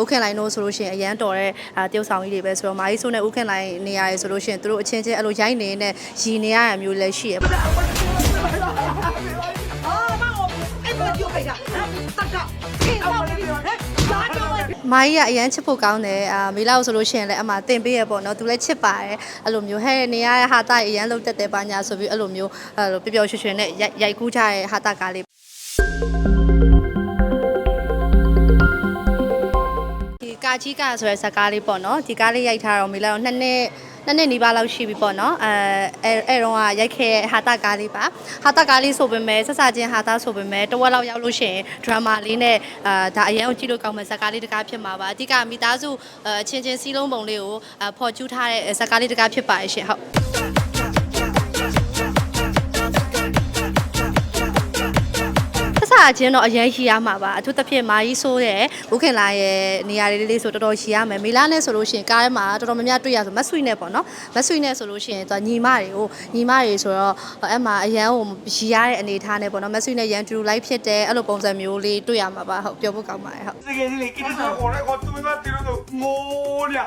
ဥခင်လိုင်းတို့ဆိုလို့ရှိရင်အရန်တော်တဲ့တရုတ်ဆောင်ကြီးတွေပဲဆိုတော့မာကြီးဆိုနဲ့ဥခင်လိုင်းနေရာတွေဆိုလို့ရှိရင်သူတို့အချင်းချင်းအဲ့လိုရိုက်နေနဲ့ရီနေရတာမျိုးလည်းရှိရပါမိုင်းကအရန်ချစ်ဖို့ကောင်းတယ်အာမေလာကိုဆိုလို့ရှိရင်လည်းအမတင်ပေးရပေါ့နော်သူလည်းချစ်ပါတယ်အဲ့လိုမျိုးဟဲ့နေရတဲ့ဟာတာအရန်လုံးတက်တယ်ပါညာဆိုပြီးအဲ့လိုမျိုးအဲ့လိုပျော်ပျော်ရွှင်ရွှင်နဲ့ရိုက်ကူးကြတဲ့ဟာတာကားလေး ကာကြီးကဆိုတဲ့ဇာတ်ကားလေးပေါ့နော်ဒီကားလေးရိုက်ထားတော့မေလာတော့နှစ်နှစ်နှစ်နှစ်နီးပါးလောက်ရှိပြီပေါ့နော်အဲအဲအဲတော့ကရိုက်ခဲ့တဲ့ဟာတာကားလေးပါဟာတာကားလေးဆိုပေမဲ့ဆက်စချင်းဟာတာဆိုပေမဲ့တဝက်လောက်ရောက်လို့ရှိရင်ဒရမာလေးနဲ့အာဒါအရင်ကိုကြည့်လို့ကောင်းမဲ့ဇာတ်ကားလေးတစ်ကားဖြစ်မှာပါအဓိကမိသားစုအချင်းချင်းစီးလုံးပုံလေးကိုအဖော်ကျူးထားတဲ့ဇာတ်ကားလေးတစ်ကားဖြစ်ပါရဲ့ရှင်ဟုတ် ဆက်စာချင်းတော့အရင်ရှိရမှာပါအထူးသဖြင့်မာကြီးဆိုးတဲ့ဥခင်လာရဲ့နေရာလေးလေးဆိုတော်တော်ရှိရမယ်မေလာနဲ့ဆိုလို့ရှိရင်ကားထဲမှာတော်တော်များများတွေ့ရဆိုမတ်ဆွေနဲ့ပေါ့နော်မတ်ဆွေနဲ့ဆိုလို့ရှိရင်သူကညီမတွေကိုညီမတွေဆိုတော့အဲ့မှာအရန်ကိုရှိရတဲ့အနေထားနဲ့ပေါ့နော်မတ်ဆွေနဲ့ရန်တူလိုက်ဖြစ်တဲ့အဲ့လိုပုံစံမျိုးလေးတွေ့ရမှာပါဟုတ်ပြောဖို့ကောင်းပါတယ်ဟုတ်တကယ်ကြီးလေကိစ္စကိုလည်းကိုသူ မတီလို့တော့ငိုးရ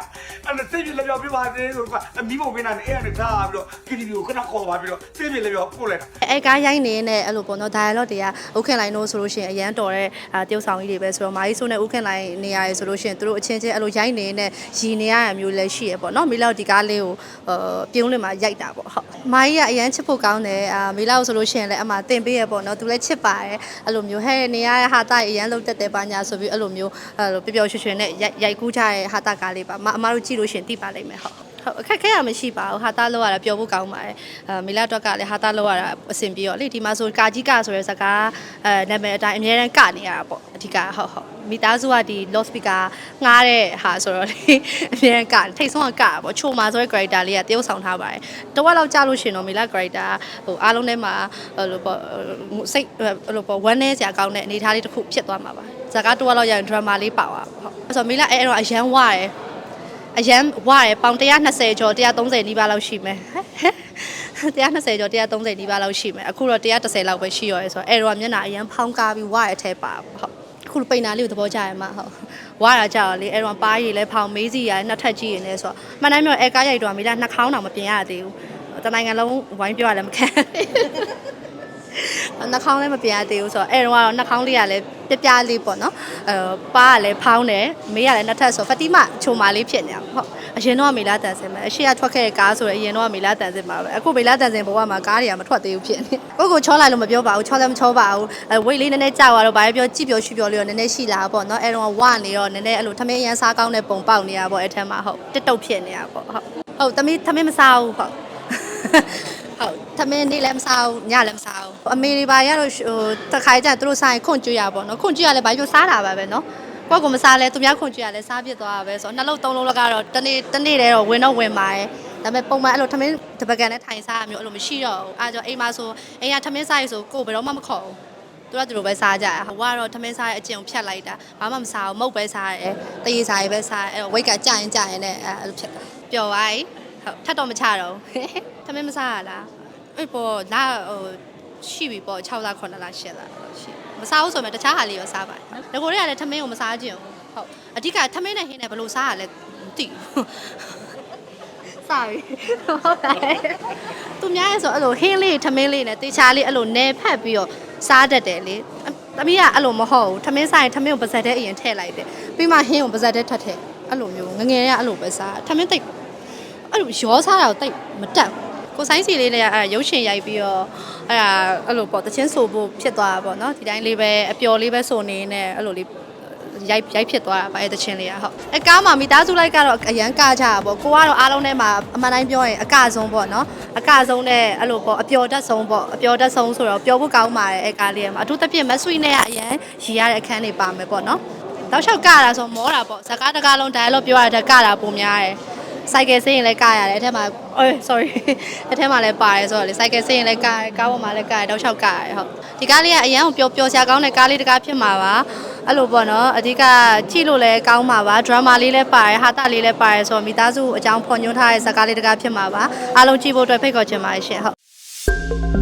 အဲ့ဒါစိတ်ပြလည်းပြောပြပါသေးဆိုတော့အမီးမဝင်တာနဲ့အဲ့ဒါနဲ့ထားပြီးတော့ကိတီဗီကိုခဏခေါ်ပါပြီးတော့စိတ်ပြလည်းပြောပို့လိုက်တာအဲကားရိုက်နေနဲ့အဲ့လိုပေါ့နော် dialogue တွေကဥခင်လိုင်းတို့ဆိုလို့ရှိရင်အရန်တော်တဲ့အာတယောက်ဆောင်ကြီးတွေပဲဆိုတော့မာကြီးဆိုနဲ့ဥခင်လိုင်းနေရတယ်ဆိုလို့ရှိရင်သူတို့အချင်းချင်းအဲ့လိုရိုက်နေနဲ့ရီနေရတာမျိုးလည်းရှိရပေါ့နော်မေလောက်ဒီကားလေးကိုအာပြုံးလင်မှာရိုက်တာပေါ့ဟုတ်မာကြီးကအရန်ချစ်ဖို့ကောင်းတယ်အာမေလောက်ဆိုလို့ရှိရင်လည်းအမှတင်ပေးရပေါ့နော်သူလည်းချစ်ပါတယ်အဲ့လိုမျိုးဟဲ့နေရတဲ့ဟာတာအရန်လုံးတက်တယ်ပါညာဆိုပြီးအဲ့လိုမျိုးအဲ့လိုပျော်ပျော်ရွှင်ရွှင်နဲ့ရိုက်ရိုက်ကူးကြတဲ့ဟာတာကားလေးပါအမအမတို့ကြည့်လို့ရှိရင်သိပါလိမ့်မယ်ဟုတ်ဟုတ်အခက်ခဲရမရှိပါဘူးဟာတာလောက်ရတာပျော်ဖို့ကောင်းပါတယ်အဲမီလာတော့ကလည်းဟာတာလောက်ရတာအဆင်ပြေတော့လေဒီမှာဆိုကာကြီးကဆိုတဲ့ဇာတ်ကားအဲနာမည်အတိုင်းအများတန်းကနေရတာပေါ့အဓိကဟုတ်ဟုတ် မိသားစုကဒီ lost speaker ငားတဲ့ဟာဆိုတော့လေအများတန်းကထိတ်ဆုံးကကတာပေါ့ချိုမာဆိုတဲ့ character လေးကတရုပ်ဆောင်ထားပါတယ်တဝက်လောက်ကြာလို့ရှင်တော့မီလာ character ဟိုအားလုံးထဲမှာဟိုလိုပေါ့စိတ်ဟိုလိုပေါ့ဝမ်းနေစရာကောင်းတဲ့အနေအထားလေးတစ်ခုဖြစ်သွားမှာပါဇာတ်ကားတဝက်လောက်ရရင် drama လေးပါသွားဟုတ်ဆိုတော့မီလာအဲ့အဲ့တော့အရန်ဝရတယ်အရန်ဝရတယ်ပေါင်120ကျော်130နီးပါးလောက်ရှိမယ်120ကျော်130နီးပါးလောက်ရှိမယ်အခုတော့130လောက်ပဲရှိရောရဲဆိုတော့အဲ့တော့မျက်နှာအရန်ဖောင်းကားပြီးဝရတဲ့အထဲပါဟုတ် အခုပိန်နာလေးကိုသဘောကျရမှာဟုတ်ဝရတာကြောက်လေအဲ့တော့ပါးရည်လဲဖောင်မေးစီရနှစ်ထပ်ကြည့်ရင်လဲဆိုတော့မှန်တိုင်းပြောအဲကားရိုက်တော့မိလားနှာခေါင်းတောင်မပြင်ရသေးဘူးတနိုင်ငံလုံးဝိုင်းပြောရလည်းမခံ နှာခေါင်းလည်းမပြရသေးဘူးဆိုတော့အဲ့တော့ကတော့နှာခေါင်းလေးကလည်းပြပြလေးပေါ့နော်အဲပါးကလည်းဖောင်းတယ်မေးကလည်းနှစ်ထပ်ဆိုဖတီမချုံမာလေးဖြစ်နေတာဟုတ်အရင်တော့မေလာတန်စင်ပဲအရှိကထွက်ခဲ့တဲ့ကားဆိုတော့အရင်တော့မေလာတန်စင်ပါပဲအခုမေလာတန်စင်ဘဝမှာကားတွေကမထွက်သေးဘူးဖြစ်နေကိုကိုချောလိုက်လို့မပြောပါဘူးချောလည်းမချောပါဘူးအဲဝိတ်လေးနည်းနည်းကြောက်သွားတော့ဘာပဲပြောကြည့်ပြောရှုပြောလေးတော့နည်းနည်းရှိလာပေါ့နော်အဲ့တော့ဝနေတော့နည်းနည်းအဲ့လိုထမင်းရန်စားကောင်းတဲ့ပုံပေါက်နေတာပေါ့အဲ့ထက်မှာဟုတ်တစ်တုတ်ဖြစ်နေတာပေါ့ဟုတ်ဟုတ်သမီးထမင်းမစားဘူးဟုတ် ဟုတ်သမင်းနေ့လည်းမစားဘူးညလည်းမစားဘူးအမေတွေပါရတော့ဟိုတခါကြသူတို့စားရင်ခွန့်ကျွရပါတော့နော်ခွန့်ကျွရလဲဘာလို့စားတာပါပဲနော်ကိုယ့်ကိုမစားလဲသူများခွန့်ကျွရလဲစားပြစ်သွားတာပဲဆိုတော့နှလုံးသုံးလုံးလောက်ကတော့တနေ့တနေ့တည်းတော့ဝင်တော့ဝင်ပါတယ်ဒါပေမဲ့ပုံမှန်အဲ့လိုသမင်းတပကံနဲ့ထိုင်စားရမျိုးအဲ့လိုမရှိတော့ဘူးအားကြောင့်အိမ်မှာဆိုအိမ်ကသမင်းစားရဆိုကိုယ်ဘယ်တော့မှမခေါ်ဘူးသူကသူတို့ပဲစားကြဟိုကတော့ထမင်းစားရဲ့အကျင့်ကိုဖြတ်လိုက်တာဘာမှမစားဘူးမုတ်ပဲစားရဲတရေစားရဲပဲစားရဲအဲ့တော့ဝိတ်ကကြရင်ကြရင်နဲ့အဲ့လိုဖြစ်ပျော်သွားပြီ ဟုတ်ထပ်တော့မချတော့ဘူးသမင်းမစားရလားအေးပေါ်လာဟိုရှိပြီပေါ့6လ9လ10လတော့ရှိမစားဘူးဆိုမှတခြားဟာလေးရောစားပါတယ်ငကိုတွေကလည်းထမင်းကိုမစားကြင်ဘူးဟုတ်အဓိကထမင်းနဲ့ဟင်းနဲ့ဘယ်လိုစားရလဲမသိဘူးစားပြီဟုတ်တယ်သူများရဲ့ဆိုအဲ့လိုဟင်းလေးထမင်းလေးနဲ့တေချာလေးအဲ့လိုနယ်ဖက်ပြီးတော့စားတတ်တယ်လေသမီးကအဲ့လိုမဟုတ်ဘူးထမင်းစားရင်ထမင်းကိုပါဇက်တဲ့အရင်ထည့်လိုက်တယ်ပြီးမှဟင်းကိုပါဇက်တဲ့ထပ်ထည့်အဲ့လိုမျိုးငငယ်တွေကအဲ့လိုပဲစားထမင်းတိတ် အဲ့လိုရောစားတာကိုတိတ်မတက်ဘူးကိုဆိုင်စီလေးလည်းအဲ့ရုပ်ရှင်ရိုက်ပြီးတော့အဲ့ဒါအဲ့လိုပေါ့တချင်းဆိုဖို့ဖြစ်သွားတာပေါ့နော်ဒီတိုင်းလေးပဲအပျော်လေးပဲဆိုနေနဲ့အဲ့လိုလေးရိုက်ရိုက်ဖြစ်သွားတာပါအဲ့တချင်းလေးကဟုတ်အကားမှာမိသားစုလိုက်ကတော့အရန်ကကြတာပေါ့ကိုကတော့အားလုံးထဲမှာအမှန်တိုင်းပြောရင်အကဆုံးပေါ့နော်အကဆုံးနဲ့အဲ့လိုပေါ့အပျော်တတ်ဆုံးပေါ့အပျော်တတ်ဆုံးဆိုတော့ပျော်ဖို့ကောင်းပါတယ်အဲ့ကားလေးကမှာအထူးသဖြင့်မဆွေနဲ့ကအရန်ရည်ရတဲ့အခန်းတွေပါမယ်ပေါ့နော်တောက်လျှောက်ကတာဆိုမောတာပေါ့ဇကားတကားလုံး dialogue ပြောရတဲ့ကတာပုံများတယ် စိုက်ကယ်ဆေးရင်လည်းကရတယ်အထက်မှာအေး sorry အထက်မှာလည်းပါတယ်ဆိုတော့လေစိုက်ကယ်ဆေးရင်လည်းကရကားပေါ်မှာလည်းကရတောက်လျှောက်ကရတယ်ဟုတ်ဒီကားလေးကအရန်ကိုပျော်ပျော်စရာကောင်းတဲ့ကားလေးတစ်ကားဖြစ်မှာပါအဲ့လိုပေါ့နော်အဓိကကြည့်လို့လည်းကောင်းမှာပါဒရမာလေးလည်းပါတယ်ဟာတာလေးလည်းပါတယ်ဆိုတော့မိသားစုအကြောင်းဖော်ညွှန်းထားတဲ့ဇာတ်ကားလေးတစ်ကားဖြစ်မှာပါအားလုံးကြည့်ဖို့အတွက်ဖိတ်ခေါ်ချင်ပါတယ်ရှင်ဟုတ်